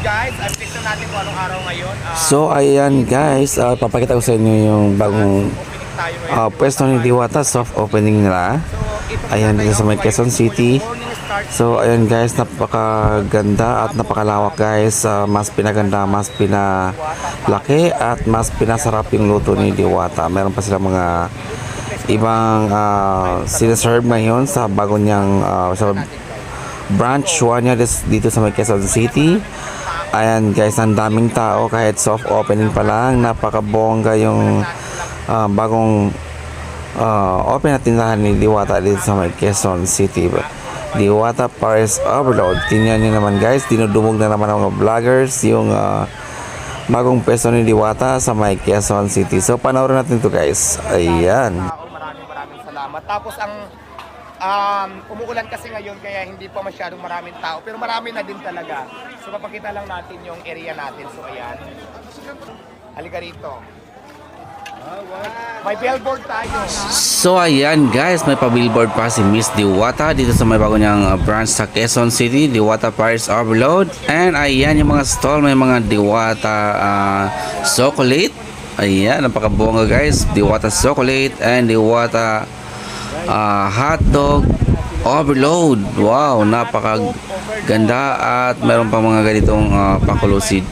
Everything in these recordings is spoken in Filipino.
Guys, ang picture natin kung anong araw ngayon. Ah, So ayan guys, ah, papakita ko sa inyo yung bagong ah, pwesto ni Diwata, soft opening nila. Ayan, dito sa may. Quezon City. So ayan guys, napakaganda at napakalawak guys. Ah, mas pinaganda, mas pinalaki at mas pinasarap yung luto ni Diwata. Meron pa sila mga ibang uh, sinaserve ngayon sa bago niyang ah, sa branch 1 niya dito sa may Quezon City. Ayan guys, ang daming tao kahit soft opening pa lang. Napakabongga yung ah, bagong ah, open na tindahan ni Diwata dito sa may Quezon City. Diwata Paris Overload. Tingnan niyo naman guys, dinudumog na naman ng mga vloggers yung ah, bagong pwesto ni Diwata sa may Quezon City. So panoorin natin to guys. Ayan. Maraming maraming salamat. Tapos ang um, umuulan kasi ngayon kaya hindi pa masyadong maraming tao. Pero marami na din talaga. So papakita lang natin yung area natin. So ayan. Halika rito. May billboard tayo. So ayan guys, may pa-billboard pa si Miss Diwata dito sa may bago niyang uh, branch sa Quezon City, Diwata Paris Overload. And ayan yung mga stall, may mga Diwata uh, chocolate. Ayan, napakabongga guys. Diwata chocolate and Diwata uh, hotdog overload. Wow, napakaganda at meron pa mga ganitong uh, pakulusid.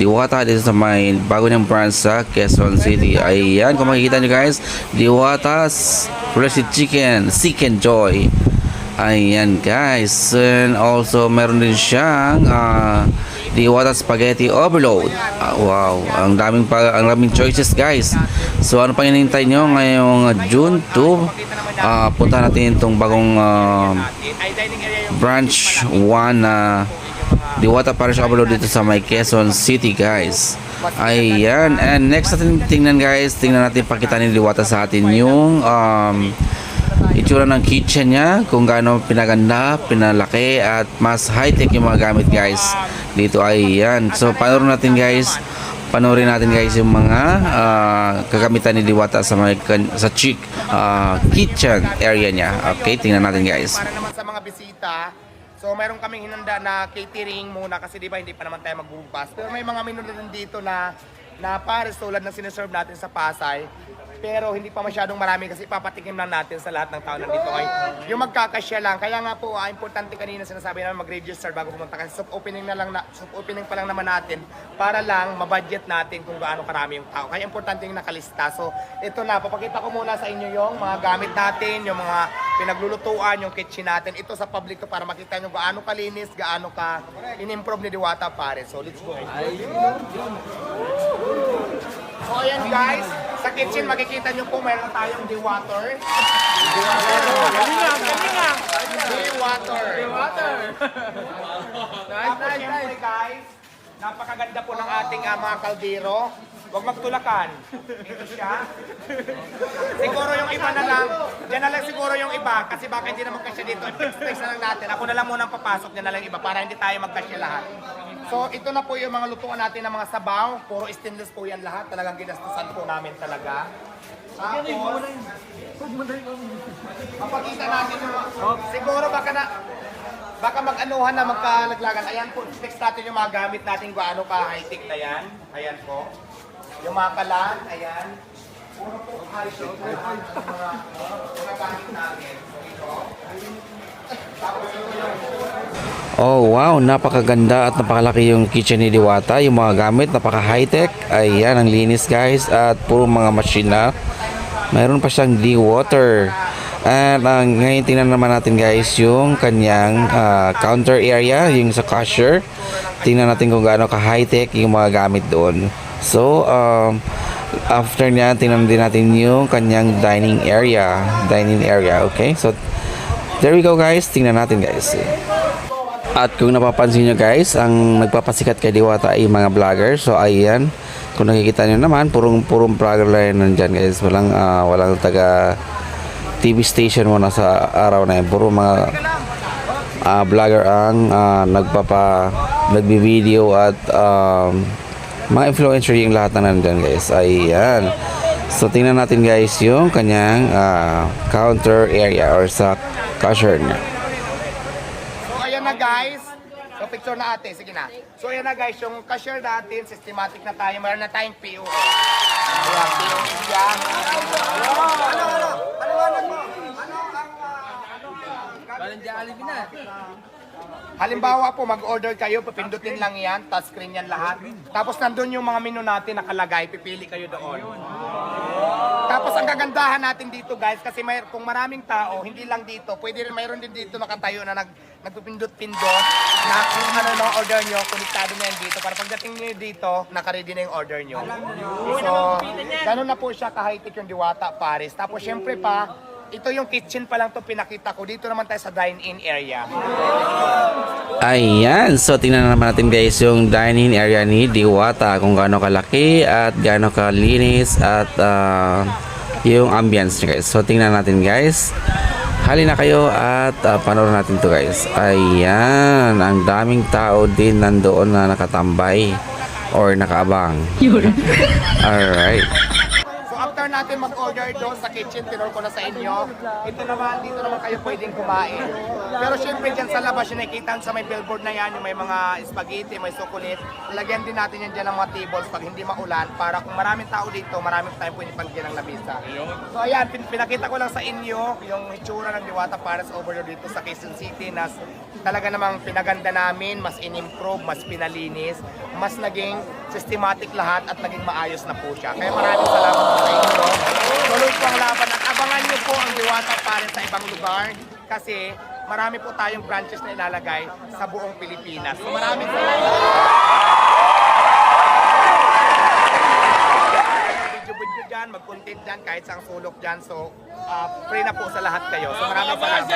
Diwata dito sa may bago niyang branch sa Quezon City. Ayan, kung makikita nyo guys, Diwata's Freshly Chicken, Chicken Joy. Ayan guys. And also, meron din siyang ah, Diwata Spaghetti Overload. Ah, wow, ang daming ang daming choices guys. So ano pang hinihintay nyo ngayong June 2? Ah punta natin itong bagong yung branch 1 na Diwata Parish Overload dito sa may Quezon City guys. Ayan. And next natin tingnan guys, tingnan natin pakita ni Diwata sa atin yung um, itsura ng kitchen niya, kung gaano pinaganda, pinalaki at mas high-tech yung mga gamit guys. Dito ayan. So panoorin natin guys, panoorin natin guys yung mga ah, kagamitan ni Diwata sa mga sa chic ah, kitchen area niya. Okay, tingnan natin guys. Para naman sa mga bisita, so mayroon kaming hinanda na catering muna kasi di ba hindi pa naman tayo magbubukas. Pero may mga menu na dito na na pares tulad ng sineserve natin sa Pasay. Pero hindi pa masyadong marami kasi papatikim lang natin sa lahat ng tao nandito ay yung magkakasya lang. Kaya nga po, ah, importante kanina sinasabi namin mag-register bago pumunta kasi soft opening na lang na, soft opening pa lang naman natin para lang ma-budget natin kung gaano karami yung tao. Kaya importante yung nakalista. So, ito na, papakita ko muna sa inyo yung mga gamit natin, yung mga pinaglulutuan, yung kitchen natin. Ito sa public to para makita nyo gaano kalinis, gaano ka in-improve ni Diwata pare. So, let's go. So, ayan guys, sa kitchen makikita nyo po meron tayong dewater. Dewater. Dewater. Dewater. Nice, nice, nice. guys, napakaganda po ng ating ah, mga kaldero. Huwag magtulakan. Ito siya. Siguro yung iba na lang, dyan na lang siguro yung iba kasi baka hindi naman kasya dito. Fix na lang natin. Ako na lang muna ang papasok, dyan na lang iba para hindi tayo magkasya lahat. So ito na po yung mga lutuan natin ng mga sabaw. Puro stainless po yan lahat. Talagang ginastusan po namin talaga. Tapos, mapakita natin yung siguro baka na baka mag-anuhan na magkalaglagan. Ayan po, fix natin yung mga gamit natin gaano ka high-tech na yan. Ayan po. Yung mga kalan, ayan. Puro po high-tech na lahat ng mga, mga gamit natin. Ito. Oh wow, napakaganda at napakalaki yung kitchen ni Diwata. Yung mga gamit, napaka high-tech. Ayan, ang linis guys. At puro mga machine na. Mayroon pa siyang de-water. At ang ngayon tingnan naman natin guys yung kanyang ah, counter area, yung sa cashier. Tingnan natin kung gaano ka high-tech yung mga gamit doon. So, um, after niya, tingnan din natin yung kanyang dining area. Dining area, okay? So, there we go guys. Tingnan natin guys. At kung napapansin nyo guys, ang nagpapasikat kay Diwata ay mga vlogger. So ayan, kung nakikita nyo naman, purong purong vlogger lang nandyan guys. Walang ah, walang taga TV station muna sa araw na yun. Puro mga ah, vlogger ang ah, nagpapa nagbi-video at um, mga influencer yung lahat na nandyan guys. Ayan. So tingnan natin guys yung kanyang ah, counter area or sa cashier niya. So ayan na guys. So picture na ate. Sige na. So yan na guys, yung cashier natin, systematic na tayo. Meron na tayong PO. Ayan, PO siya. Halimbawa po, mag-order kayo, papindutin lang yan, touchscreen yan lahat. Tapos nandun yung mga menu natin nakalagay, pipili kayo doon. Tapos ang kagandahan natin dito guys, kasi may, kung maraming tao, hindi lang dito, pwede rin mayroon din dito nakatayo na nag, nagpipindot-pindot na kung ano na order nyo, konektado na yan dito. Para pagdating nyo dito, nakaready na yung order nyo. So, ganun na po siya ka-high-tech yung Diwata Paris. Tapos syempre pa, ito yung kitchen pa lang to pinakita ko. Dito naman tayo sa dine-in area. Ayan, so tingnan na naman natin guys yung dining area ni Diwata kung gaano kalaki at gaano kalinis at ah, yung ambience niya guys. So tingnan natin guys. Hali na kayo at uh, panoorin natin to guys. Ayan, ang daming tao din nandoon na nakatambay or nakaabang. Alright. After natin mag-order doon sa kitchen, tinor ko na sa inyo. Ito naman, dito naman kayo pwedeng kumain. Pero syempre dyan sa labas, yung nakikita sa may billboard na yan, yung may mga spaghetti, may sukulit. Lagyan din natin yan dyan ng mga tables pag hindi maulan para kung maraming tao dito, maraming tayo pwede pagyan ng labisa. So ayan, pin- pinakita ko lang sa inyo yung itsura ng Diwata Paris over dito sa Quezon City na talaga namang pinaganda namin, mas in-improve, mas pinalinis, mas naging systematic lahat at naging maayos na po siya. Kaya maraming salamat po sa inyo. Tuloy po ang laban at abangan niyo po ang Diwata Paris sa ibang lugar kasi marami po tayong branches na ilalagay sa buong Pilipinas. So maraming salamat. Video-video dyan, mag-content dyan, kahit sa sulok dyan. So, uh, free na po sa lahat kayo. So maraming salamat.